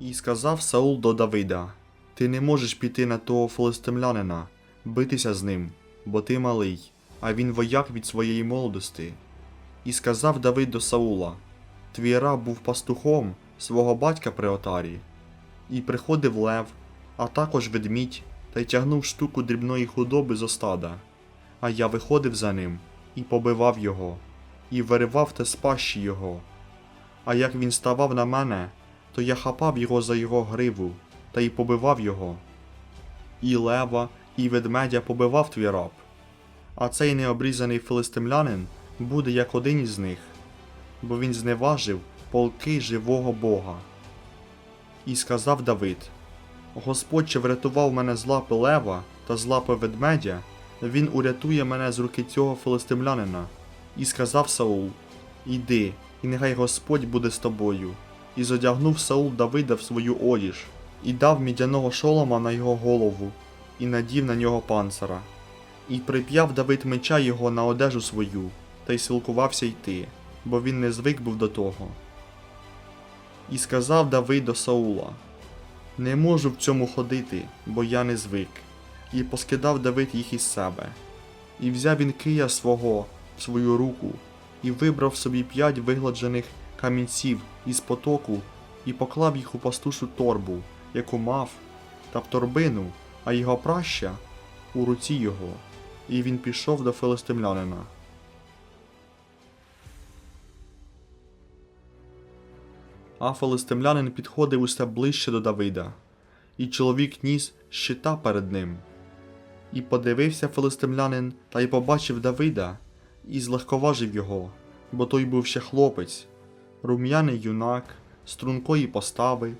І сказав Саул до Давида: Ти не можеш піти на того филистимлянина, битися з ним, бо ти малий, а він вояк від своєї молодости. І сказав Давид до Саула: Твій раб був пастухом свого батька при отарі, і приходив лев, а також ведмідь, та й тягнув штуку дрібної худоби з остада. А я виходив за ним і побивав його, і виривав те з пащі його. А як він ставав на мене, то я хапав його за його гриву та й побивав його. І лева, і ведмедя побивав твій раб. А цей необрізаний филистимлянин буде як один із них, бо він зневажив полки живого Бога. І сказав Давид: Господь ще врятував мене з лапи лева та з лапи ведмедя, він урятує мене з руки цього филистимлянина. І сказав Саул: Іди, і нехай Господь буде з тобою. І зодягнув Саул Давида в свою одіж, і дав мідяного шолома на його голову, і надів на нього панцира. І прип'яв Давид меча його на одежу свою, та й силкувався йти, бо він не звик був до того. І сказав Давид до Саула: Не можу в цьому ходити, бо я не звик. І поскидав Давид їх із себе. І взяв він кия свого в свою руку, і вибрав собі п'ять вигладжених камінців із потоку, і поклав їх у пастушу торбу, яку мав, та в торбину, а його праща у руці його, і він пішов до филистимлянина. А филистимлянин підходив усе ближче до Давида, і чоловік ніс щита перед ним. І подивився филистимлянин та й побачив Давида, і злегковажив його, бо той був ще хлопець, рум'яний юнак, стрункої постави,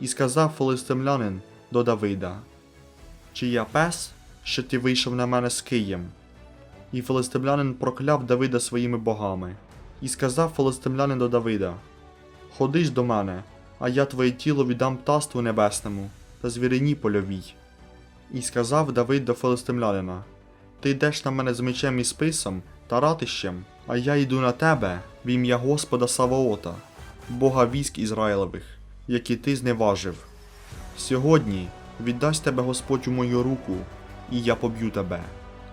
і сказав филистимлянин до Давида: Чи я пес, що ти вийшов на мене з києм? І филистимлянин прокляв Давида своїми богами, і сказав филистимлянин до Давида: Ходи ж до мене, а я твоє тіло віддам птаству небесному та звірині польовій. І сказав Давид до филистимлянина: Ти йдеш на мене з мечем і списом та ратищем, а я йду на тебе в ім'я Господа Саваота, Бога військ Ізраїлевих, які ти зневажив. Сьогодні віддасть тебе Господь у мою руку, і я поб'ю тебе,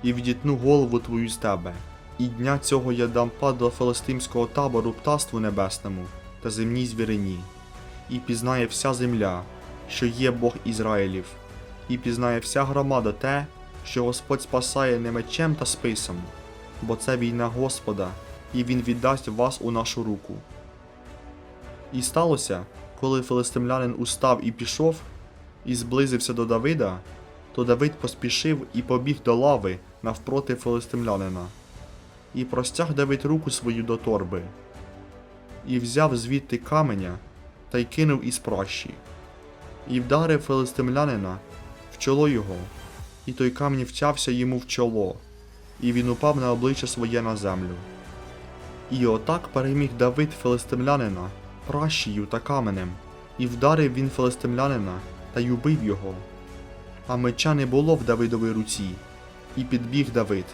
і відітну голову твою з тебе. І дня цього я дам пад до филистимського табору птаству небесному та земній звірині, і пізнає вся земля, що є Бог Ізраїлів, і пізнає вся громада те, що Господь спасає не мечем та списом, бо це війна Господа, і Він віддасть вас у нашу руку. І сталося, коли филистимлянин устав і пішов, і зблизився до Давида, то Давид поспішив і побіг до лави навпроти филистимлянина. І простяг Давид руку свою до торби, і взяв звідти каменя та й кинув із пращі, і вдарив филистимлянина в чоло його, і той камінь втявся йому в чоло, і він упав на обличчя своє на землю. І отак переміг Давид филистимлянина пращею та каменем, і вдарив він филистимлянина та й убив його. А меча не було в Давидовій руці, і підбіг Давид,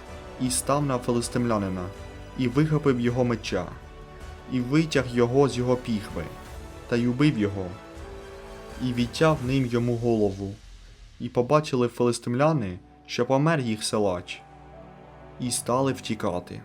і став на филистимлянина, і вихопив його меча, і витяг його з його піхви, та й убив його, і відтяв ним йому голову. І побачили филистимляни, що помер їх силач, і стали втікати.